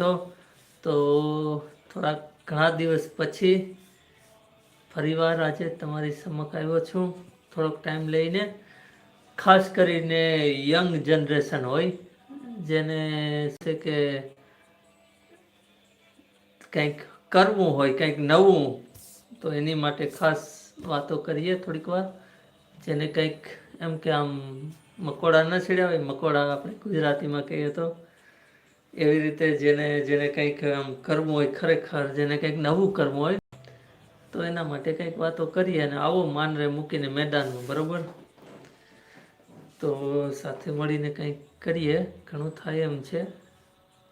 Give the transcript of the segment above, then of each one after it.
છો? તો થોડાક ઘણા દિવસ પછી ફરીવાર આજે તમારી સમક્ષ આવ્યો છું. થોડોક ટાઈમ લઈને. ખાસ કરીને યંગ જનરેશન હોય, જેને છે કે કંઈક કરવું હોય, કંઈક નવું, તો એની માટે ખાસ વાતો કરીએ થોડીક વાર. જેને કંઈક એમ કે આમ મકોડા ન છેડ્યા હોય, મકોડા આપણે ગુજરાતીમાં કહીએ તો એવી રીતે જેને જેને કંઈક આમ કરવું હોય, ખરેખર જેને કંઈક નવું કરવું હોય, તો એના માટે કંઈક વાતો કરીએ અને આવો માનરે મૂકીને મેદાનમાં, બરોબર? તો સાથે મળીને કંઈક કરીએ, ઘણું થાય એમ છે.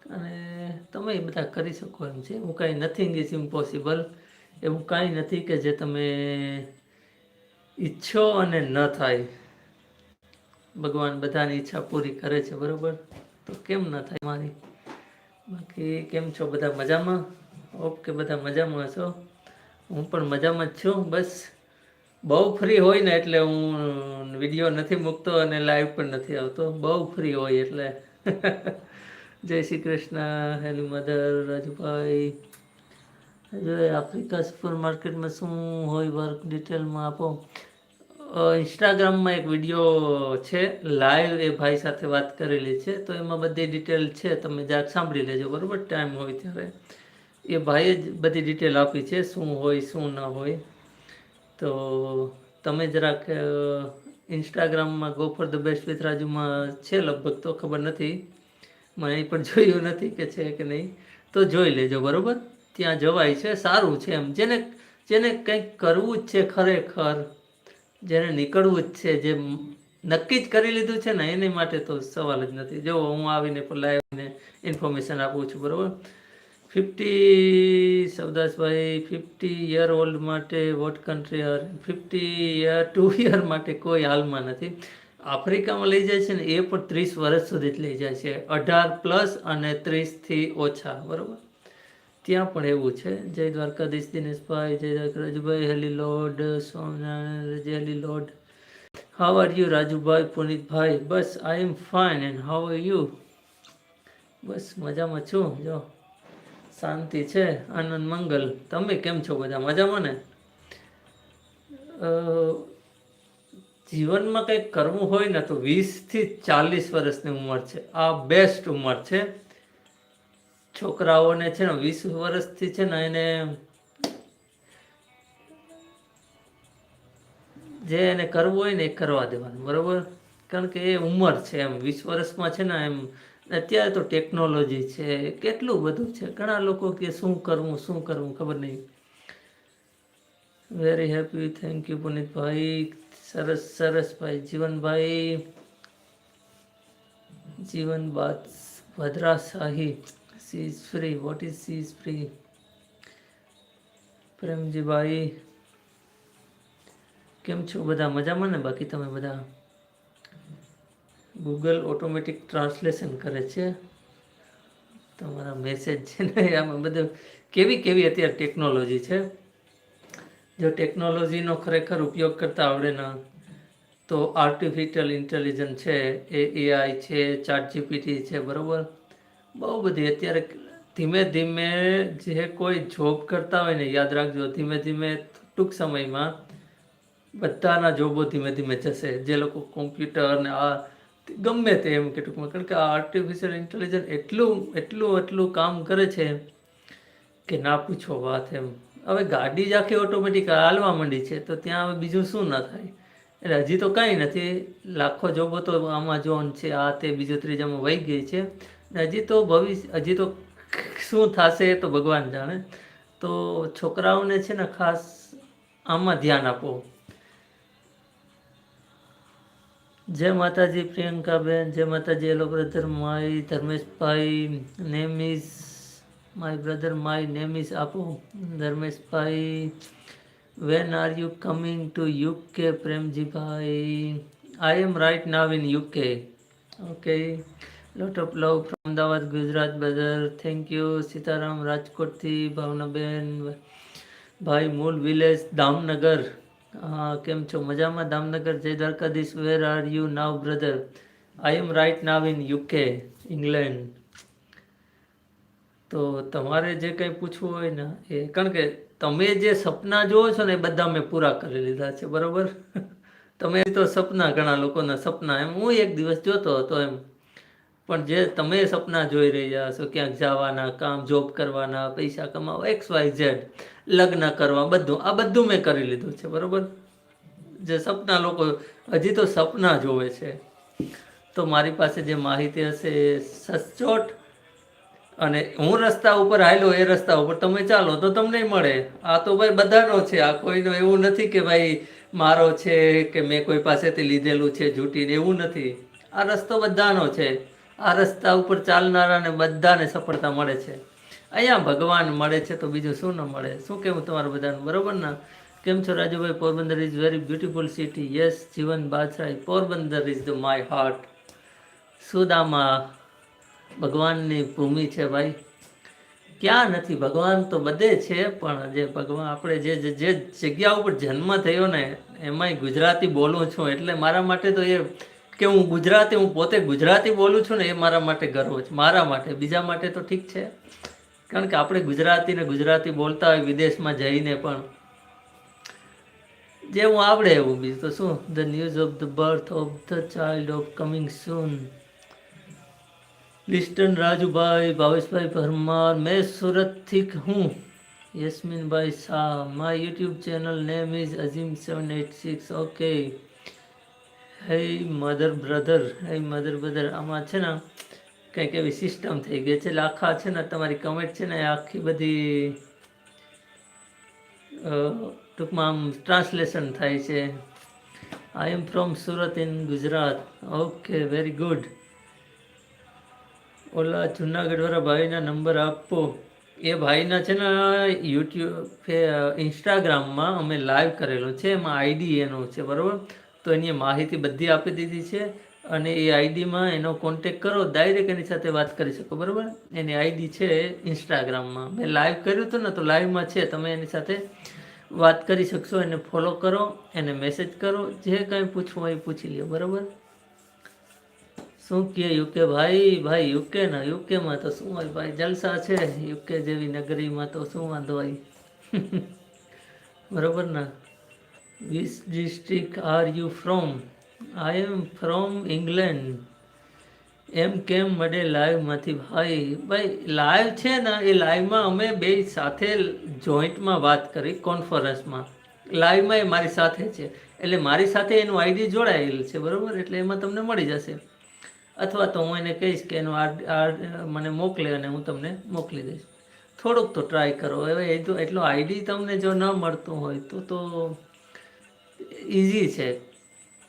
અને તમે બધા કરી શકો એમ છે. હું કાંઈ નથિંગ ઇઝ ઇમ્પોસિબલ. એવું કાંઈ નથી કે જે તમે ઈચ્છો અને ન થાય. ભગવાન બધાની ઈચ્છા પૂરી કરે છે, બરોબર? તો કેમ ન થાય મારી? બાકી કેમ છો? બધા મજામાં? ઓકે બધા મજામાં હશો. હું પણ મજામાં જ છું, બસ. બહુ ફ્રી હોય ને એટલે હું વીડિયો નથી મૂકતો અને લાઈવ પણ નથી આવતો. બહુ ફ્રી હોય એટલે. જય શ્રી કૃષ્ણ, હેલી મધર, રાજુભાઈ. જો આફ્રિકા સુપર માર્કેટમાં શું હોય વર્ક ડિટેલમાં આપો. ઇન્સ્ટાગ્રામમાં એક વીડિયો છે લાઈવ એ ભાઈ સાથે વાત કરેલી છે. તો એમાં બધી ડિટેલ છે, તમે જરાક સાંભળી લેજો, બરાબર? ટાઈમ હોય ત્યારે. એ ભાઈએ જ બધી ડિટેલ આપી છે, શું હોય, શું ન હોય. તો તમે જરાક ઇન્સ્ટાગ્રામમાં go for the best with રાજુમાં છે લગભગ, તો ખબર નથી. મને પણ જોયું નથી કે છે કે નહીં. તો જોઈ લેજો, બરાબર? ત્યાં જવાય છે, સારું છે એમ. જેને જેને કંઈક કરવું જ છે ખરેખર જેને નીકળવું જ છે, જે નક્કી જ કરી લીધું છે ને, એની માટે તો સવાલ જ નથી. જો હું આવીને લાવીને ઇન્ફોર્મેશન આપું છું, બરાબર? ફિફ્ટી સવદાસભાઈ ફિફ્ટી યર ઓલ્ડ માટે what country her fifty year to year માટે કોઈ હાલમાં નથી. આફ્રિકામાં લઈ જાય છે ને, એ પણ ત્રીસ વર્ષ સુધી જ લઈ જાય છે. અઢાર પ્લસ અને ત્રીસથી ઓછા, બરાબર? ત્યાં પણ એવું છે? જય દ્વારકાધીશ દિનેશભાઈ, જય દ્વારકા રાજુભાઈ હેલી લોડ જય હેલી load. How are you Rajubhai, Punitbhai? Bus I am fine and how are you બસ, મજામાં છું. જો, શાંતિ છે. આનંદ, મંગલ. તમે કેમ છો બધા? મજામાં ને? જીવનમાં કંઈક કરવું હોય ને તો વીસથી ચાલીસ વર્ષની ઉંમર છે. આ બેસ્ટ ઉંમર છે. છોકરાઓને છે ને વીસ વર્ષથી છે ને એને જે એને કરવું હોય ને એ કરવા દેવાનું, બરાબર? કારણ કે એ ઉંમર છે એમ, વીસ વર્ષમાં છે ને એમ, અત્યારે તો ટેકનોલોજી છે, કેટલું બધું છે. ઘણા લોકો કે શું કરવું શું કરવું, ખબર નહીં. Very happy thank you Punitbhai. સરસ સરસ ભાઈ. જીવનભાઈ જીવન બાદ ભદ્રા શાહી she is free what is she is free Premjibhai કેમ છો બધા? મજામાં ને? બાકી તમે બધા? ગૂગલ ઓટોમેટિક ટ્રાન્સલેશન કરે છે. તમારા મેસેજ છે ને, આમાં બધું કેવી કેવી અત્યારે ટેકનોલોજી છે? જો ટેકનોલોજીનો ખરેખર ઉપયોગ કરતા આવડે ને, તો આર્ટિફિશિયલ ઇન્ટેલિજન્સ છે એ એઆઈ છે ચાટ જીપીટી છે, બરાબર? બહુ બધી. અત્યારે ધીમે ધીમે જે કોઈ જોબ કરતા હોય ને, યાદ રાખજો, ધીમે ધીમે ટૂંક સમયમાં બધાના જોબો ધીમે ધીમે જશે. જે લોકો કોમ્પ્યુટર ને આ ગમે તે એમ કે ટૂંકમાં, કારણ કે આ આર્ટિફિશિયલ ઇન્ટેલિજન્સ એટલું એટલું એટલું કામ કરે છે કે ના પૂછો વાત એમ. હવે ગાડી જ આખી ઓટોમેટિક હાલવા માંડી છે, તો ત્યાં હવે બીજું શું ના થાય? એટલે હજી તો કાંઈ નથી. લાખો જોબો તો આમાઝોન છે, આ તે, બીજું, ત્રીજામાં વહી ગઈ છે. હજી તો ભવિષ્ય, હજી તો શું થશે તો ભગવાન જાણે. તો છોકરાઓને છે ને ખાસ આમાં ધ્યાન આપો. જય માતાજી પ્રિયંકાબેન, જય Mataji hello brother my Dharmeshbhai name my brother my name આપો. Dharmeshbhai when are you coming to UK Premjibhai? I am right now in UK okay lot of love from Ahmedabad Gujarat brother thank you Sitaram રાજકોટથી ભાવનાબેન ભાઈ મૂળ village Damnagar હા કેમ છો? મજામાં? દામનગર જય Dwarkadhish. Where are you now brother I am right now in UK England તો તમારે જે કંઈ પૂછવું હોય ને, એ કારણ કે તમે જે સપના જુઓ છો ને, એ બધા મેં પૂરા કરી લીધા છે, બરોબર? તમે તો સપના ઘણા લોકોના સપના એમ. હું એક દિવસ જોતો હતો એમ. પણ જે તમે સપના જોઈ રહ્યા છો, ક્યાંક જવાના, કામ જોબ કરવાના, પૈસા કમાવા એક્સ વાય ઝેડ લગ્ન કરવા, બધું, આ બધું મેં કરી લીધું છે, બરોબર? જે સપના લોકો, હજી તો સપના જોવે છે. તો મારી પાસે જે માહિતી હશે એ સચોટ અને હું રસ્તા ઉપર હાલ્યો, એ રસ્તા ઉપર તમે ચાલો તો તમને મળે. આ તો ભાઈ બધાનો છે, આ કોઈનો એવું નથી કે ભાઈ મારો છે કે મેં કોઈ પાસેથી લીધેલું છે, જૂટીને, એવું નથી. આ રસ્તો બધાનો છે. આ રસ્તા ઉપર ચાલનારાને બધાને સફળતા મળે છે. અહીંયા ભગવાન મળે છે તો બીજું શું ન મળે? શું કેવું તમારું બધાનું? બરોબર ને? કેમ છો Rajubhai? Porbandar is very beautiful city yes Jivan Badshahi. Porbandar is the my heart Sudama ભગવાનની ભૂમિ છે ભાઈ. ક્યાં નથી? ભગવાન તો બધે છે, પણ જે ભગવાન આપણે જે જે- જગ્યા ઉપર જન્મ થયો ને, એમાંય ગુજરાતી બોલું છું. એટલે મારા માટે તો એ કે હું ગુજરાતી, હું પોતે ગુજરાતી બોલું છું ને એ મારા માટે ગર્વ છે. મારા માટે, બીજા માટે તો ઠીક છે. કારણ કે આપણે ગુજરાતી ને ગુજરાતી બોલતા હોય, વિદેશમાં જઈને પણ. જેવું આવડે એવું બીજું તો શું? The news of the birth of the child of coming soon listen Rajubhai ભાવેશભાઈ પરમાર મેં સુરતથી હું યસ્મીનભાઈ Shah my YouTube channel name is Azim seven eight six okay hey mother brother, hey mother brother, આમાં છે ને કંઈક એવી સિસ્ટમ થઈ ગઈ છે. આખા છે ને તમારી કમેન્ટ છે ને આખી બધી ટૂંકમાં આમ ટ્રાન્સલેશન થાય છે. I am from Surat in Gujarat. Okay very good ઓલા જુનાગઢ વાળા ભાઈના નંબર આપો. એ ભાઈના છે ને યુટ્યુબ ઇન્સ્ટાગ્રામમાં અમે લાઈવ કરેલો છે. એમાં આઈડી એનો છે, બરાબર? તો એની માહિતી બધી આપી દીધી છે અને એ આઈડીમાં એનો કોન્ટેક કરો ડાયરેક્ટ એની સાથે વાત કરી શકો, બરાબર? એની આઈડી છે ઇન્સ્ટાગ્રામમાં મેં લાઈવ કર્યું હતું ને, તો લાઈવમાં છે, તમે એની સાથે વાત કરી શકશો, એને ફોલો કરો, એને મેસેજ કરો, જે કાંઈ પૂછવું હોય પૂછી લ્યો, બરાબર? શું કે યુકે ભાઈ? ભાઈ, યુકે ના, યુકેમાં તો શું હોય ભાઈ? જલસા છે, યુકે જેવી નગરીમાં તો શું વાંધો હોય? બરાબર ને? Which district are you from I am from England એમ કેમ મળે લાઈવમાંથી ભાઈ ભાઈ લાઈવ છે ને, એ લાઈવમાં અમે બે સાથે જોઈન્ટમાં વાત કરી કોન્ફરન્સમાં લાઈવમાં એ મારી સાથે છે. એટલે મારી સાથે એનું આઈડી જોડાયેલ છે, બરાબર? એટલે એમાં તમને મળી જશે. અથવા તો હું એને કહીશ કે એનું આ મને મોકલે અને હું તમને મોકલી દઈશ. થોડુંક તો ટ્રાય કરો. હવે એ તો, એટલો આઈડી તમને જો ન મળતું હોય તો તો ઇઝી છે.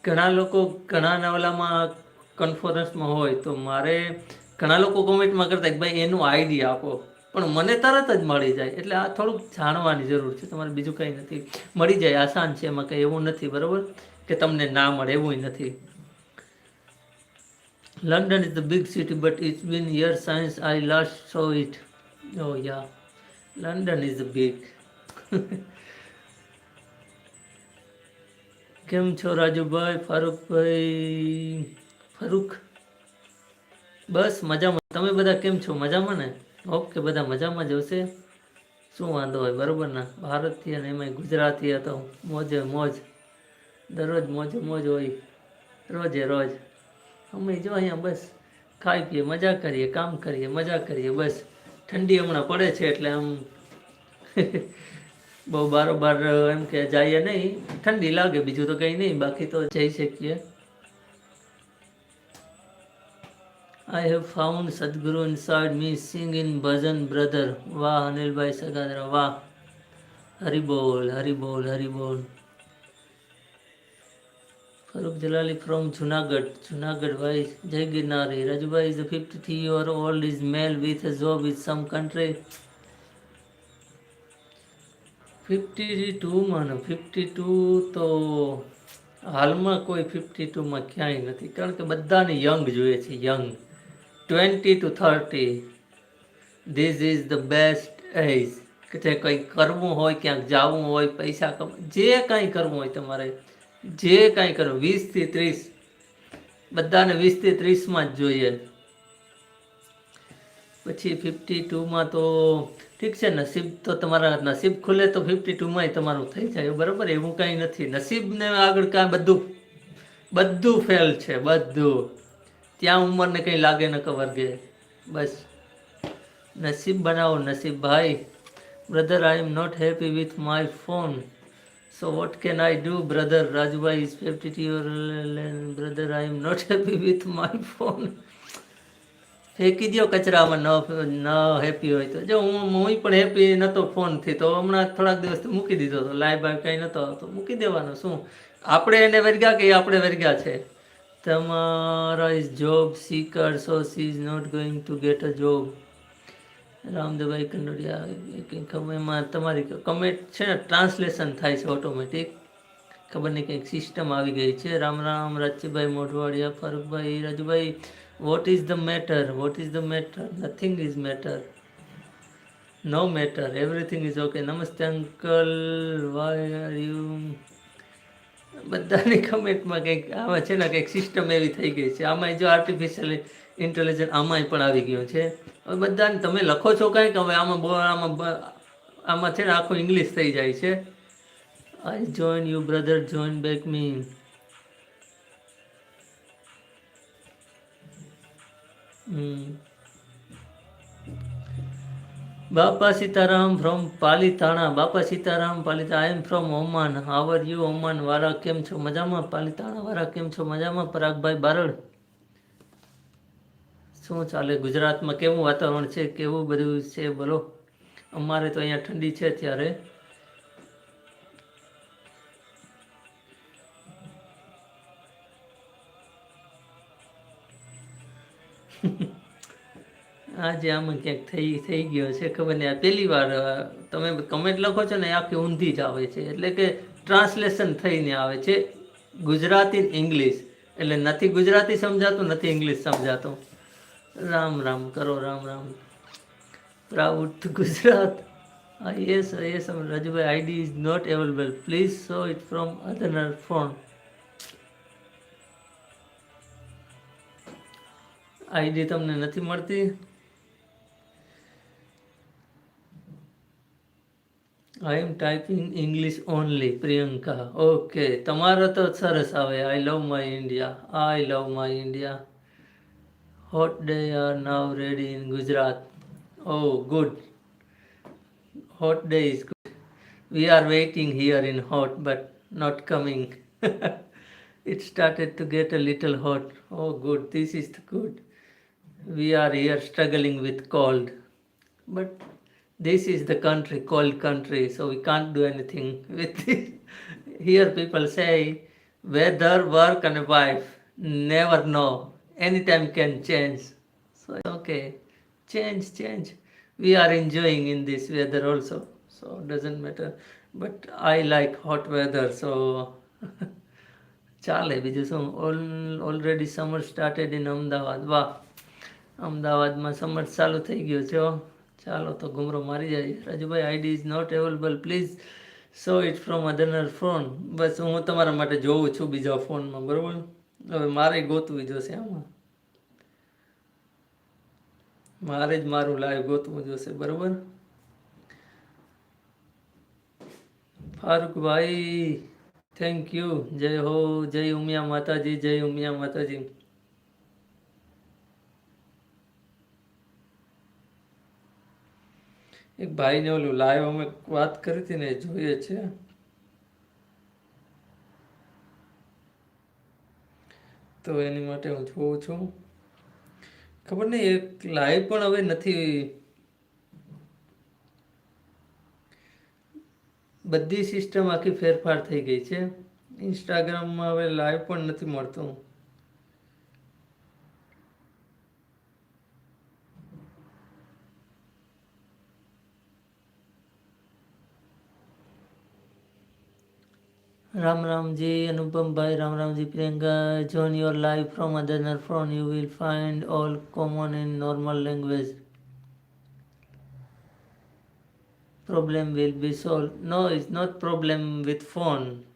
ઘણા લોકો ઘણા નવલામાં કોન્ફરન્સમાં હોય તો મારે ઘણા લોકો કોમેન્ટમાં કરતા કે ભાઈ એનું આઈડિયા આપો. પણ મને તરત જ મળી જાય. એટલે આ થોડુંક જાણવાની જરૂર છે. તમારે બીજું કંઈ નથી. મળી જાય આસાન છે. એમાં કંઈ એવું નથી બરાબર? કે તમને ના મળે એવું નથી. London is the big city, but it's been years since I last it. Oh yeah, London is the big. કેમ છો રાજુભાઈ? ફારૂકભાઈ? ફારૂક? બસ મજામાં. તમે બધા કેમ છો? મજામાં ને? ઓકે, બધા મજામાં જ હશે. શું વાંધો હોય? બરાબર ને? ભારતીય ને એમાંય ગુજરાતી હતો મોજે મોજ. દરરોજ મોજે મોજ હોય. રોજે રોજ. અમે જો અહીંયા બસ ખાઈ પીએ, મજા કરીએ, કામ કરીએ, મજા કરીએ બસ. ઠંડી હમણાં પડે છે એટલે આમ બહુ બારોબાર એમ કે જઈએ નહીં ઠંડી લાગે બીજું તો કંઈ નહીં બાકી તો જઈ શકીએ I have found Sadguru inside me sing in bhajan brother વાહ અનિલભાઈ સગાદરા વાહ Haribol Haribol Haribol Farooq Jalali from Junagadh. Junagadh, why? Jai Girnari. Rajubai is a 53 year old is male with a job with some country. 52 ટુમાં ને 52 તો હાલમાં કોઈ fifty ટુમાં ક્યાંય નથી. કારણ કે બધાને યંગ જોઈએ છે young twenty two thirty this is the best age કે તે કંઈ કરવું હોય, ક્યાંક જવું હોય, પૈસા કમ, જે કાંઈ કરવું હોય તમારે, જે કાંઈ કરવું વીસથી ત્રીસ. બધાને વીસથી ત્રીસમાં જ જોઈએ. પછી ફિફ્ટી ટુમાં તો ઠીક છે, નસીબ તો તમારા નસીબ ખુલે તો ફિફ્ટી ટુમાંય તમારું થઈ જાય, બરાબર? એવું કાંઈ નથી. નસીબને આગળ કાંઈ બધું બધું ફેલ છે, બધું. ત્યાં ઉંમરને કંઈ લાગે ન વર્ગે. બસ. નસીબ બનાવો, નસીબ ભાઈ. Brother I am not happy with my phone so what can I do brother Rajubhai is fifty brother I am not happy with my phone ફેંકી દો કચરામાં ન ન હેપી હોય તો. જો હું હું પણ હેપી નહોતો ફોનથી તો હમણાં થોડાક દિવસથી મૂકી દીધો હતો લાઈવ બાઈવ કંઈ નહોતો આવતો. મૂકી દેવાનો. શું? આપણે એને વર્ગ્યા કે આપણે વર્ગ્યા છે? તમારા is job seeker so she is not going to get a job Ramdevbhai Kandodiya કંઈક એમાં તમારી કમેન્ટ છે ને ટ્રાન્સલેશન થાય છે ઓટોમેટિક ખબર નહીં, કંઈક સિસ્ટમ આવી ગઈ છે. રામ રામ રાજ્યભાઈ મોઢવાડિયા ફારૂકભાઈ Rajubhai what is the matter what is the matter nothing is matter no matter everything is okay નમસ્તે અંકલ વાય આર યુ બધાની કમેન્ટમાં કંઈક, આમાં છે ને કંઈક સિસ્ટમ એવી થઈ ગઈ છે. આમાં જો આર્ટિફિશિયલ ઇન્ટેલિજન્સ આમાંય પણ આવી ગયો છે. હવે બધાને તમે લખો છો કાંઈક? હવે આમાં આમાં આમાં છે ને આખું ઇંગ્લિશ થઈ જાય છે. I join you brother join back me Bapa Sitaram from Palitana. Bapa Sitaram, પાલીતા I am from Oman. How are you Oman? વાળા કેમ છો? મજામાં? પાલીતાણા વાળા કેમ છો? મજામાં? પરાગભાઈ બારડ. શું ચાલે? ગુજરાતમાં કેવું વાતાવરણ છે? કેવું બધું છે? બોલો. અમારે તો અહીંયા ઠંડી છે ત્યારે આજે આમાં ક્યાંક થઈ થઈ ગયો છે, ખબર નહીં. આ પહેલી વાર તમે કમેન્ટ લખો છો ને આખી ઊંધી જ આવે છે. એટલે કે ટ્રાન્સલેશન થઈને આવે છે. ગુજરાતી ઇંગ્લિશ એટલે નથી ગુજરાતી સમજાતું, નથી ઇંગ્લિશ સમજાતું. રામ રામ, કરો, Ram Ram. Proud Gujarat. Yes yes Rajubhai ID is not available please show it from other phone ID તમને નથી મળતી I am typing English only Priyanka okay તમારો તો સરસ આવે I love my India I love my India hot day are now ready in Gujarat oh good hot day is good. We are waiting here in hot, but not coming. it started to get a little hot. Oh, good. This is good. We are here struggling with cold. But this is the country, cold country, so we can't do anything with it. Here people say weather, work, and wife. Never know. Anytime can change. So it's okay. Change, change. We are enjoying in this weather also. So doesn't matter. But I like hot weather. So ચાલે બીજું શું all already summer started in Ahmedabad વાહ અમદાવાદમાં summer ચાલુ થઈ ગયો છે ચાલો તો ગુમરો મારી જાય. Rajubhai, ID is not available please show it from other phone બસ હું તમારા માટે જોઉં છું બીજા ફોનમાં, બરાબર? હવે મારે ગોતવી જોશે આમાં. મારે જ મારું લાઈવ ગોતવું જોશે, બરોબર? ફારૂકભાઈ થેન્ક યુ જય હો, જય ઉમિયા માતાજી, જય ઉમિયા માતાજી. એક ભાઈને ઓલું લાઈવ અમે વાત કરી હતી ને જોઈએ છે. તો એની માટે હું જોઉં છું. ખબર નહીં, એક લાઈવ પણ હવે નથી. બધી સિસ્ટમ આખી ફેરફાર થઈ ગઈ છે. ઇન્સ્ટાગ્રામમાં હવે લાઈવ પણ નથી મળતું. Ram Ramji, Anupam Bhai, Ram Ramji, Priyanka, join your life from other phone. You will find all common in normal language. Problem will be solved. No, it's not problem with phone.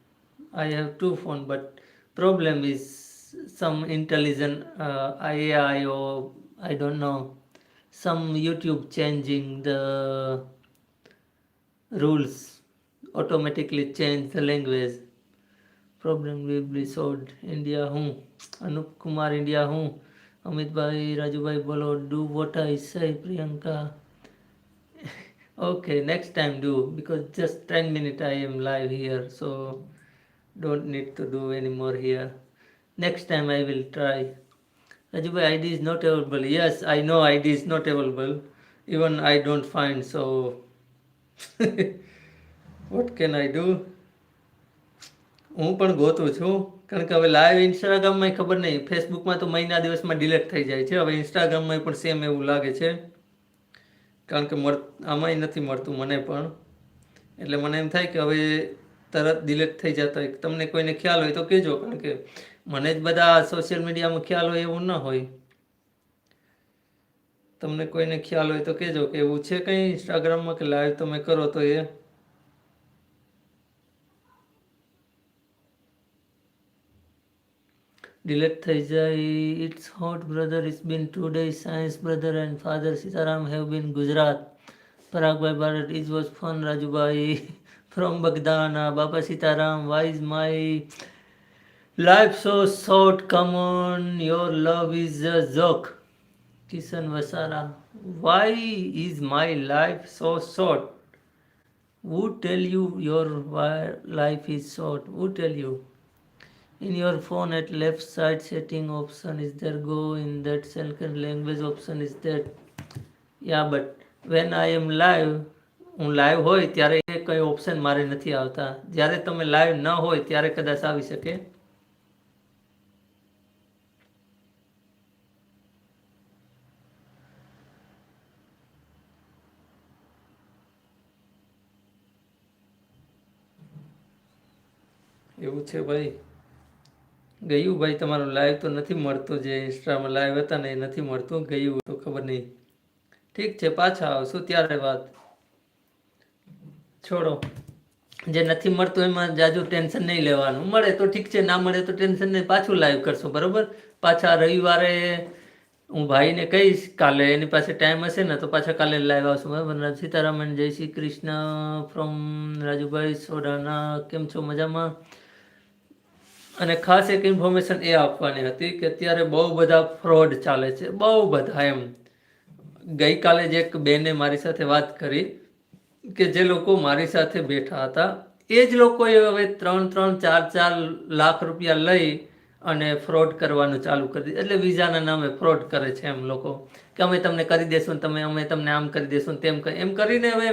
I have two phone, but problem is some intelligent uh, AI or I don't know some YouTube changing the rules, automatically change the language. Problem will be solved. India હું Anup Kumar India હું અમિતભાઈ રાજુભાઈ બોલો do what I say Priyanka okay next time do because just 10 minutes I am live here so don't need to do any more here next time I will try Rajubhai ID is not available yes I know ID is not available even I don't find so what can I do હું પણ ગોતું છું. કારણ કે હવે live ઇન્સ્ટાગ્રામમાં ખબર નહીં ફેસબુકમાં તો મહિના દિવસમાં ડિલેટ થઈ જાય છે. હવે ઇન્સ્ટાગ્રામમાં પણ સેમ એવું લાગે છે. કારણ કે મળ, આમાંય નથી મળતું મને પણ. એટલે મને એમ થાય કે હવે તરત ડિલેટ થઈ જતા હોય તમને કોઈને ખ્યાલ હોય તો કહેજો, કારણ કે મને જ બધા સોશિયલ મીડિયામાં ખ્યાલ હોય એવું ન હોય. તમને કોઈને ખ્યાલ હોય તો કહેજો કે એવું છે કંઈ ઇન્સ્ટાગ્રામમાં કે લાઈવ તમે કરો તો એ? ડિલેટ થઈ જાય it's hot brother it's been two days science brother and father Sitaram have been Gujarat પરાગભાઈ Bharat is was fun Rajubhai from Bagdana Bapa Sitaram why is my life so short come on your love is a joke Kishan Vasara why is my life so short who tell you your wi- life is short? Who tell you? In your phone at left side setting option is there go in that second language option is that yeah but when i am live હું live હોય ત્યારે કઈ option મારે નથી આવતા જ્યારે તમે live ન હોય ત્યારે કદાચ આવી શકે એવું છે ભાઈ ગયું ભાઈ, તમારું લાઈવ તો નથી મળતું, જે ઇન્સ્ટામાં લાઈવ હતા ને એ નથી મળતું, ગયું તો ખબર નહીં. ઠીક છે, પાછા આવશું ત્યારે વાત. છોડો. જે નથી મળતું એમાં જાજુ ટેન્શન નહીં લેવાનું. મળે તો ઠીક છે, ના મળે તો ટેન્શન નહીં. પાછું લાઈવ કરશું, બરાબર? પાછા રવિવારે હું ભાઈને કહીશ, કાલે એની પાસે ટાઈમ હશે ને તો પાછા કાલે લાઈવ આવશું, બરાબર? સીતારામન, જય શ્રી કૃષ્ણ ફ્રોમ રાજુભાઈ સોડાના કેમ છો? મજામાં? અને ખાસ એક ઇન્ફોર્મેશન એ આપવાની હતી કે અત્યારે બહુ બધા ફ્રોડ ચાલે છે, બહુ બધા એમ. ગઈકાલે જ એક બેને મારી સાથે વાત કરી કે જે લોકો મારી સાથે બેઠા હતા, એ જ લોકોએ હવે ત્રણ ત્રણ ચાર ચાર લાખ રૂપિયા લઈ અને ફ્રોડ કરવાનું ચાલુ કરી એટલે વિઝાના નામે ફ્રોડ કરે છે એમ લોકો. કે અમે તમને કરી દેશું તમે, અમે તમને આમ કરી દેશું તેમ એમ કરીને હવે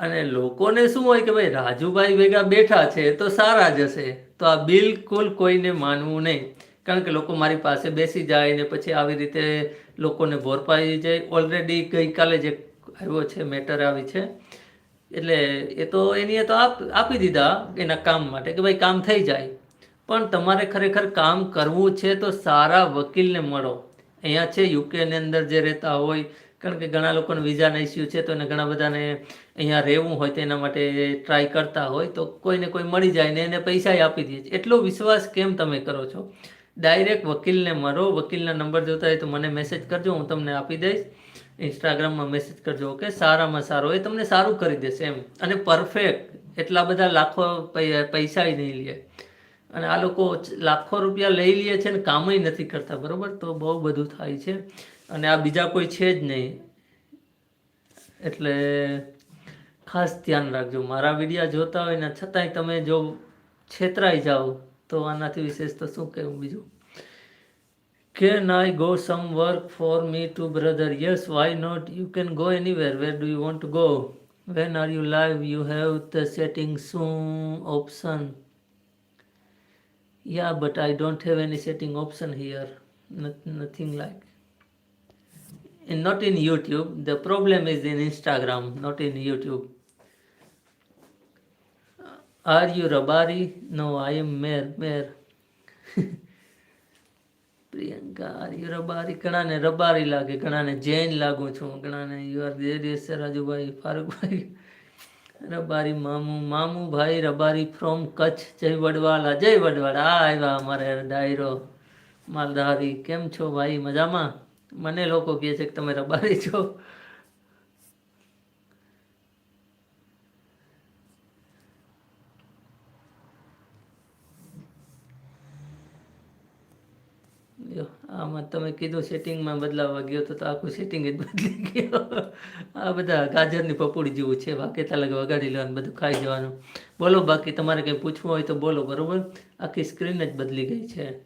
અને લોકોને શું હોય કે ભાઈ, રાજુભાઈ ભેગા બેઠા છે તો સારા જ હશે. તો આ બિલકુલ કોઈને માનવું નહીં. કારણ કે લોકો મારી પાસે બેસી જાય ને પછી આવી રીતે લોકોને ભોરપાઈ જાય. ઓલરેડી ગઈકાલે જે આવ્યો છે મેટર આવી છે. એટલે એ તો એની તો આપ, આપી દીધા એના કામ માટે કે ભાઈ કામ થઈ જાય. પણ તમારે ખરેખર કામ કરવું છે તો સારા વકીલને મળો. અહીંયા છે યુકેની અંદર જે રહેતા હોય કારણ કે ઘણા લોકોને વિઝાના ઇસ્યુ છે, તો એને ઘણા બધાને અહીંયા રહેવું હોય તો એના માટે ટ્રાય કરતા હોય, તો કોઈને કોઈ મળી જાય ને એને પૈસા આપી દે એટલો વિશ્વાસ કેમ તમે કરો છો? ડાયરેક્ટ વકીલને મળો વકીલના નંબર જોતા હોય તો મને મેસેજ કરજો, હું તમને આપી દઈશ. ઇન્સ્ટાગ્રામમાં મેસેજ કરજો ઓકે સારામાં સારો, એ તમને સારું કરી દેશે એમ. અને પરફેક્ટ એટલા બધા લાખો પૈસા નહીં લે. અને આ લોકો લાખો રૂપિયા લઈ લે છે ને કામય નથી કરતા, બરાબર? તો બહુ બધું થાય છે. અને આ બીજા કોઈ છે જ નહીં એટલે ખાસ ધ્યાન રાખજો મારા વિડીયા જોતા હોય ને છતાંય તમે જો છેતરાઈ જાઓ તો આનાથી વિશેષ તો શું કહેવું બીજું I go some work for me too, brother? Yes, why not? You can go anywhere. Where do you want to go? When are you live? You have the setting soon option. Yeah, but I don't have any setting option here. Not, nothing like. And not in YouTube. The problem is in Instagram, not in YouTube. Are you Rabari? No, I am Mayor. Mayor. Priyanka આર્ય રબારી ઘણાને રબારી લાગે ઘણાને જૈન લાગુ છું ઘણાને you are દેરિયસ Rajubhai ફારુકભાઈ Rabari મામુ મામુ ભાઈ Rabari from Kutch જય વડવાલા જય વડવાળા આ આવ્યા અમારે ડાયરો માલધારી કેમ છો ભાઈ મજામાં મને લોકો કહે છે કે તમે રબારી છો. આમાં તમે કીધું સેટિંગમાં બદલાવા ગયો તો આખું સેટિંગ જ બદલી ગયો. આ બધા ગાજરની પપોડી જેવું છે, વાકેતા લગ વગાડી લેવાનું બધું ખાઈ જવાનું. બોલો, બાકી તમારે કંઈ પૂછવું હોય તો બોલો, બરોબર? આખી સ્ક્રીન જ બદલી ગઈ છે.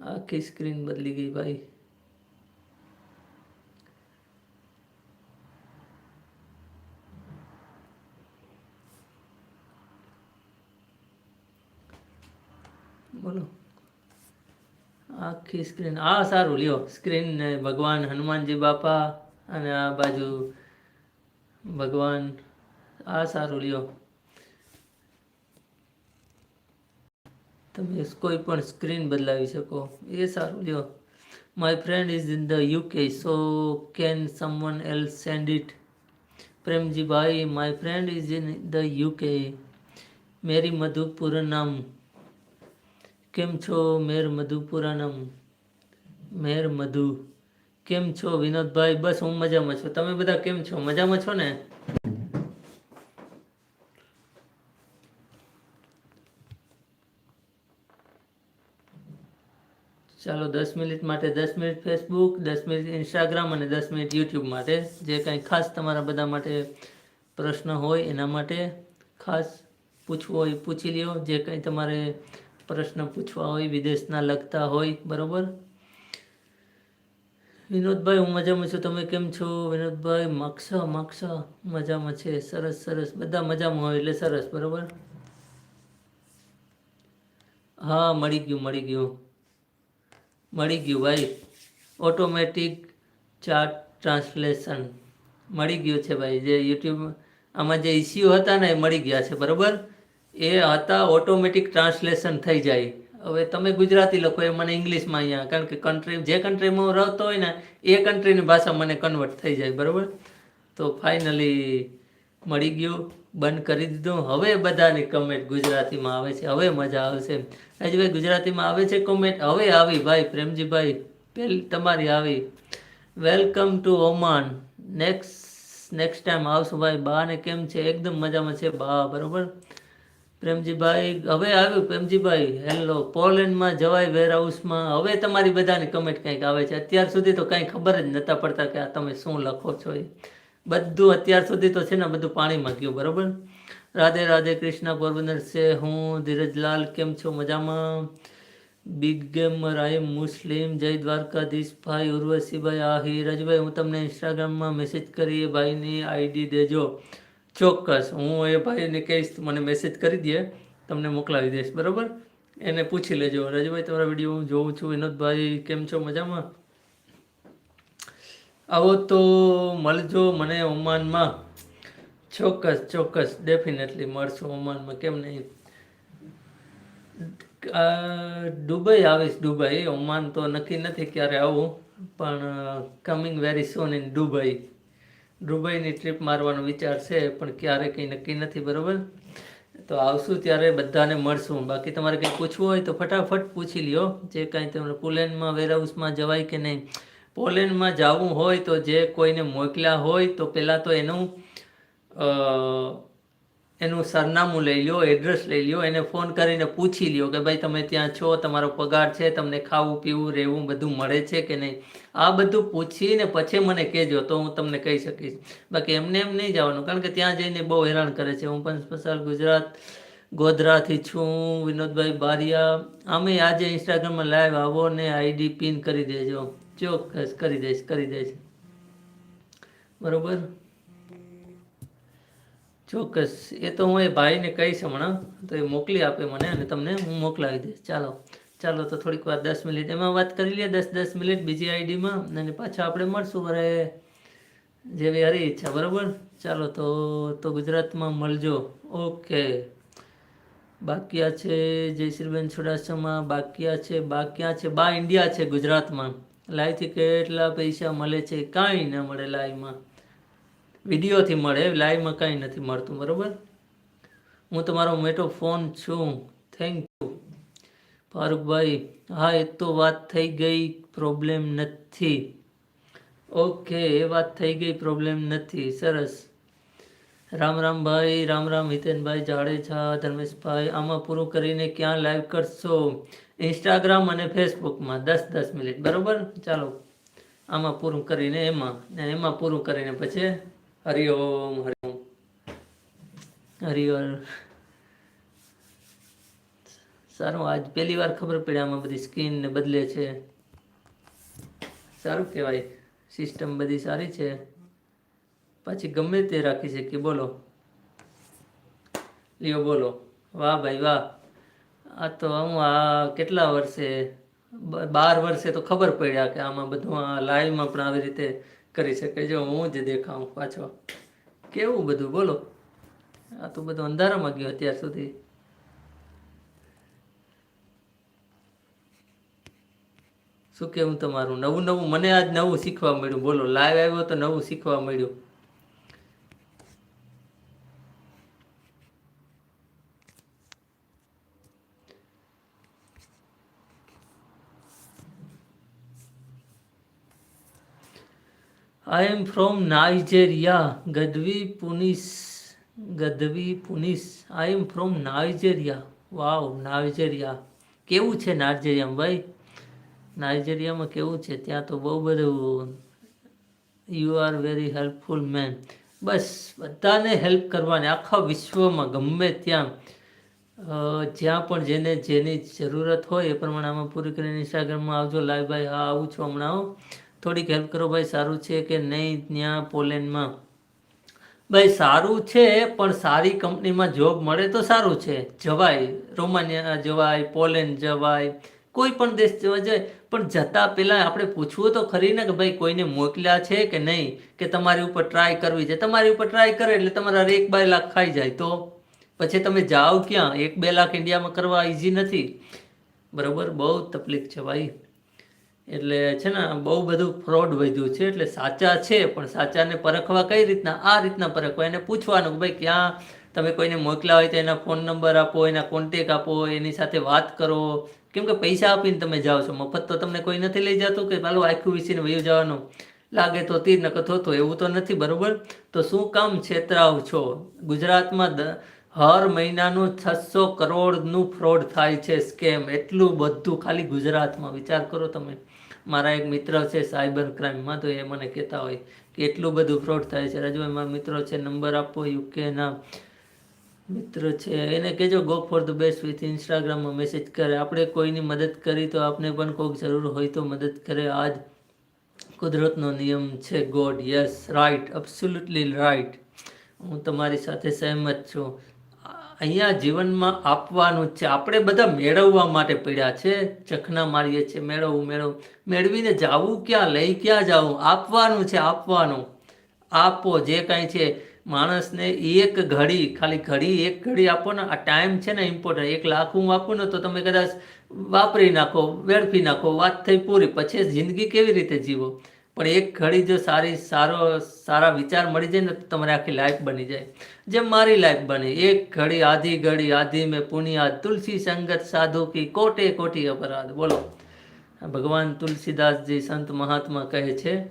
આખી સ્ક્રીન બદલી ગઈ ભાઈ. બોલો. આખી સ્ક્રીન આ સારું, લ્યો. સ્ક્રીન ને ભગવાન, હનુમાનજી બાપા અને આ બાજુ ભગવાન. આ સારું, લ્યો. તમે કોઈ પણ સ્ક્રીન બદલાવી શકો. એ સારું લ્યો. My friend is in the UK so can someone L send it Premjibhai my friend is in the UK મેરી મધુપુરનમ કેમ છો મેર મધુપુરાનમ મેર મધુ. કેમ છો વિનોદભાઈ? બસ હું મજામાં છું. તમે બધા કેમ છો? મજામાં છો ને? ચાલો દસ મિનિટ માટે દસ મિનિટ ફેસબુક દસ મિનિટ ઇન્સ્ટાગ્રામ અને દસ મિનિટ યુટ્યુબ માટે. જે કંઈ ખાસ તમારા બધા માટે પ્રશ્ન હોય એના માટે ખાસ પૂછવું હોય, પૂછી લ્યો. જે કંઈ તમારે પ્રશ્ન પૂછવા હોય, વિદેશના લગતા હોય, બરાબર? વિનોદભાઈ, હું મજામાં છું. તમે કેમ છો? વિનોદભાઈ માક્ષા માક્ષા મજામાં છે. સરસ સરસ. બધા મજામાં હોય એટલે સરસ, બરાબર? હા, મળી ગયું મળી ગયું. મળી ગયું ભાઈ. ઓટોમેટિક ચાર્ટ ટ્રાન્સલેશન મળી ગયું છે ભાઈ. જે યુટ્યુબ આમાં જે ઇસ્યુ હતા ને એ મળી ગયા છે, બરાબર? એ હતા ઓટોમેટિક ટ્રાન્સલેશન થઈ જાય. હવે તમે ગુજરાતી લખો, એ મને ઇંગ્લિશમાં અહીંયા, કારણ કે કન્ટ્રી જે કન્ટ્રીમાં હું રહેતો હોય ને, એ કન્ટ્રીની ભાષા મને કન્વર્ટ થઈ જાય, બરાબર? તો ફાઇનલી મળી ગયું. બંધ કરી દીધું. હવે બધાની કમેન્ટ ગુજરાતીમાં આવે છે. હવે મજા આવશે રાજભાઈ, ગુજરાતીમાં આવે છે કોમેન્ટ હવે આવી ભાઈ, પ્રેમજીભાઈ પહેલી તમારી આવી. Welcome to Oman next next time આવશું ભાઈ. બાને કેમ છે? એકદમ મજામાં છે. બા, બરોબર? પ્રેમજીભાઈ, હવે આવ્યું પ્રેમજીભાઈ. હેલો પોલેન્ડમાં જવાય વેરહાઉસમાં. હવે તમારી બધાની કમેન્ટ કંઈક આવે છે. અત્યાર સુધી તો કંઈ ખબર જ નહોતા પડતા કે આ તમે શું લખો છો એ બધું અત્યાર સુધી તો છે ને બધું પાણીમાં ગયું, બરાબર? રાધે રાધે કૃષ્ણ પોરબંદર છે હું, ધીરજલાલ, કેમ છો? મજામાં? બિગ ગેમ રાય મુસ્લિમ જય દ્વારકાધીશભાઈ ઉર્વશીભાઈ, આહિર, રજભાઈ, હું તમને ઇન્સ્ટાગ્રામમાં મેસેજ કરી એ ભાઈની આઈડી દેજો. ચોક્કસ, હું એ ભાઈને કહીશ, મને મેસેજ કરી દે, તમને મોકલાવી દઈશ, બરાબર? એને પૂછી લેજો. રજભાઈ, તમારા વીડિયો હું જોઉં છું. વિનોદભાઈ, કેમ છો? મજામાં? આવો તો મળજો મને ઓમાનમાં. ચોક્કસ ચોક્કસ ડેફિનેટલી મળશું ઓમાનમાં, કેમ નહીં? દુબઈ આવીશ દુબઈ. ઓમાન તો નક્કી નથી ક્યારે આવું, પણ coming very soon in Dubai. દુબઈની trip મારવાનો વિચાર છે, પણ ક્યારે કંઈ નક્કી નથી, બરાબર? તો આવશું ત્યારે બધાને મળશું. બાકી તમારે કંઈ પૂછવું હોય તો ફટાફટ પૂછી લ્યો. જે કાંઈ તમને પુલેનમાં વેરહાઉસમાં જવાય કે નહીં પોલેન્ડમાં જવું હોય તો જે કોઈને મોકલ્યા હોય તો પહેલાં તો એનું એનું સરનામું લઈ લ્યો, એડ્રેસ લઈ લ્યો, એને ફોન કરીને પૂછી લ્યો કે ભાઈ તમે ત્યાં છો, તમારો પગાર છે, તમને ખાવું, પીવું, રહેવું બધું મળે છે કે નહીં? આ બધું પૂછીને પછી મને કહેજો તો હું તમને કહી શકીશ. બાકી એમને એમ નહીં જવાનું, કારણ કે ત્યાં જઈને બહુ હેરાન કરે છે. હું પણ સ્પેશિયલ ગુજરાત, ગોધરાથી છું, વિનોદભાઈ બારિયા. અમે આજે ઇન્સ્ટાગ્રામમાં લાઈવ આવો ને આઈડી પિન કરી દેજો. ચોક્કસ કરી દઈશ કરી દઈશ. બરોબર? ચોક્કસ. એ તો હું એ ભાઈને કહીશ હમણાં, તો એ મોકલી આપે મને અને તમને હું મોકલાવી દઈશ. ચાલો. ચાલો, તો થોડીક વાર દસ મિનિટ એમાં વાત કરી લઈએ. દસ દસ મિનિટ બીજી આઈડીમાં અને પાછા આપણે મળશું વરે જેવી હરી ઈચ્છા. બરાબર? ચાલો, તો તો ગુજરાતમાં મળજો. ઓકે. બાકિયા છે જયશ્રીબેન ચુડાસમા બાકિયા છે બાકિયા છે, બા ઇન્ડિયા છે ગુજરાતમાં. લાઈવથી કેટલા પૈસા મળે છે, કાંઈ ન મળે લાઈવમાં. વિડીયોથી મળે, લાઈવમાં કાંઈ નથી મળતું, બરાબર? હું તમારો મોટો ફોન છું થેન્ક યુ ફારૂકભાઈ, હા, એ તો વાત થઈ ગઈ પ્રોબ્લેમ નથી. ઓકે, એ વાત થઈ ગઈ પ્રોબ્લેમ નથી, સરસ. રામ રામભાઈ રામ રામ હિતેનભાઈ જાડેજા, ધર્મેશભાઈ, આમાં પૂરું કરીને ક્યાં લાઈવ કરશો? ઇન્સ્ટાગ્રામ અને ફેસબુકમાં દસ દસ મિનિટ, બરોબર? ચાલો, આમાં પૂરું કરીને એમાં એમાં પૂરું કરીને પછી હરિઓમ હરિઓમ હરિઓમ સારું, આજ પહેલી વાર ખબર પડી આમાં બધી સ્કીન ને બદલે છે. સારું કહેવાય, સિસ્ટમ બધી સારી છે. પાછી ગમે તે રાખી શકીએ, બોલો. લ્યો, બોલો. વાહ ભાઈ, વાહ. આ તો હું આ કેટલા વર્ષે બાર વર્ષે તો ખબર પડ્યા કે આમાં બધું આ લાઈવમાં પણ આવી રીતે કરી શકે જો હું જ દેખાઉં પાછો. કેવું બધું? બોલો. આ તો બધું અંધારામાં ગયું અત્યાર સુધી. શું કેવું તમારું? નવું નવું, મને આજ નવું શીખવા મળ્યું. બોલો લાઈવ આવ્યો તો નવું શીખવા મળ્યું. I am from Nigeria Gadhvi પુનિસ Gadhvi પુનિસ I am from Nigeria wow Nigeria કેવું છે નાઇજેરિયામાં ભાઈ? નાઇજેરિયામાં કેવું છે? ત્યાં તો બહુ બધું you are very helpful man બસ, બધાને હેલ્પ કરવાની, આખા વિશ્વમાં ગમે ત્યાં જ્યાં પણ જેને, જેની જરૂરત હોય એ પ્રમાણે આમાં પૂરી કરીને ઇન્સ્ટાગ્રામમાં આવજો. લાઈવ ભાઈ, હા, આવું છું હમણાં. થોડીક હેલ્પ કરો ભાઈ, સારું છે કે નહીં ત્યાં પોલેન્ડમાં? ભાઈ, સારું છે, પણ સારી કંપનીમાં જોબ મળે તો સારું છે. જવાય, રોમાનિયા જવાય, પોલેન્ડ જવાય, કોઈ પણ દેશ જવા જાય. પણ જતા પહેલાં આપણે પૂછવું તો ખરી ને કે ભાઈ, કોઈને મોકલ્યા છે કે નહીં? કે તમારી ઉપર ટ્રાય કરવી છે? તમારી ઉપર ટ્રાય કરે એટલે તમારા એક બે લાખ ખાઈ જાય તો? પછી તમે જાઓ ક્યાં? એક બે લાખ ઇન્ડિયામાં કરવા ઇઝી નથી. બરાબર? બહુ તકલીફ છે ભાઈ. એટલે છે ને બહુ બધું ફ્રોડ વધ્યું છે, એટલે સાચા છે, પણ સાચાને પરખવા કઈ રીતના? આ રીતના પરખવા. એને પૂછવાનું કે ભાઈ, ક્યાં તમે કોઈને મોકલા હોય તો એના ફોન નંબર આપો, એના કોન્ટેક આપો, એની સાથે વાત કરો. કેમ કે પૈસા આપીને તમે જાઓ છો. મફત તો તમને કોઈ નથી લઈ જતું કે ચાલો આખું વિસીને વયું જવાનું. લાગે તો તીર નકર થતો એવું તો નથી, બરોબર? તો શું કામ છેતરાવ છો? ગુજરાતમાં હર મહિનાનું છસો કરોડનું ફ્રોડ થાય છે સ્કેમ એટલું બધું ખાલી ગુજરાતમાં. વિચાર કરો તમે. મારા એક મિત્ર છે સાયબર ક્રાઇમમાં તો એ મને કહેતા હોય કે એટલું બધું ફ્રોડ થાય છે. રાજુભાઈ, મારા મિત્રો છે, નંબર આપો યુકેના મિત્ર છે. એને કહેજો go for the best with ઇન્સ્ટાગ્રામમાં મેસેજ કરે. આપણે કોઈની મદદ કરી તો આપને પણ કોઈક જરૂર હોય તો મદદ કરે. આજ કુદરતનો નિયમ છે god yes right absolutely right હું તમારી સાથે સહેમત છું. અહીંયા જીવનમાં આપવાનું છે. આપણે બધા મેળવવા માટે પડ્યા છે. ચખના મારીએ છીએ મેળવવું મેળવવું મેળવીને જાવું ક્યાં? લઈ ક્યાં જાવું? આપવાનું છે, આપવાનું. આપો, જે કાંઈ છે. માણસને એક ઘડી, ખાલી ઘડી, એક ઘડી આપો ને. આ ટાઈમ છે ને ઇમ્પોર્ટન્ટ એક લાખ હું આપું ને તો તમે કદાચ વાપરી નાખો, વેડફી નાખો, વાત થઈ પૂરી. પછી જિંદગી કેવી રીતે જીવો? પણ એક ઘડી જો સારી, સારો, સારા વિચાર મળી જાય ને તો તમારી આખી લાઈફ બની જાય. જેમ મારી લાઈફ બની, એક ઘડી, આધી ઘડી, આધી મેં પુનિયાદ, તુલસી સંગત સાધુ કી કોટે કોટી અપરાધ. બોલો. ભગવાન તુલસીદાસજી સંત મહાત્મા કહે છે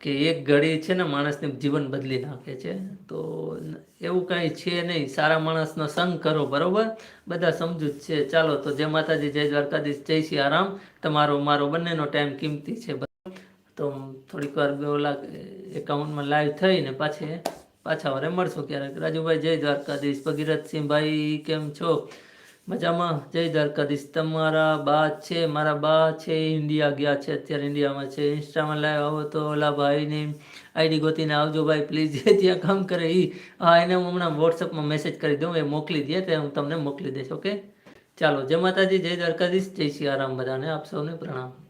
કે એક ઘડી છે ને માણસને જીવન બદલી નાખે છે. તો એવું કાંઈ છે નહીં. સારા માણસનો સંગ કરો, બરોબર? બધા સમજુ જ છે. ચાલો, તો જય માતાજી, જય દ્વારકાધીશ, જય શ્રી આરામ તમારો, મારો બંનેનો ટાઈમ કિંમતી છે. તો થોડીક વાર ઓલા એકાઉન્ટમાં લાઈવ થઈને પાછી, પાછા વારે મળશું ક્યારેક. રાજુભાઈ, જય દ્વારકાધીશ. ભગીરથસિંહભાઈ, કેમ છો? મજામાં? જય દ્વારકાધીશ. તમારા બા છે, મારા બા છે, ઇન્ડિયા ગયા છે, અત્યારે ઇન્ડિયામાં છે. ઇન્સ્ટામાં લાઈવ આવો તો, ઓલા ભાઈને આઈડી ગોતીને આવજો ભાઈ પ્લીઝ જે ત્યાં કામ કરે એ હા, એને હું હમણાં વોટ્સઅપમાં મેસેજ કરી દઉં, એ મોકલી દે, તે હું તમને મોકલી દઈશ ઓકે ચાલો, જય માતાજી, જય દ્વારકાધીશ, જય આરામ બધાને, આપ સૌને પ્રણામ.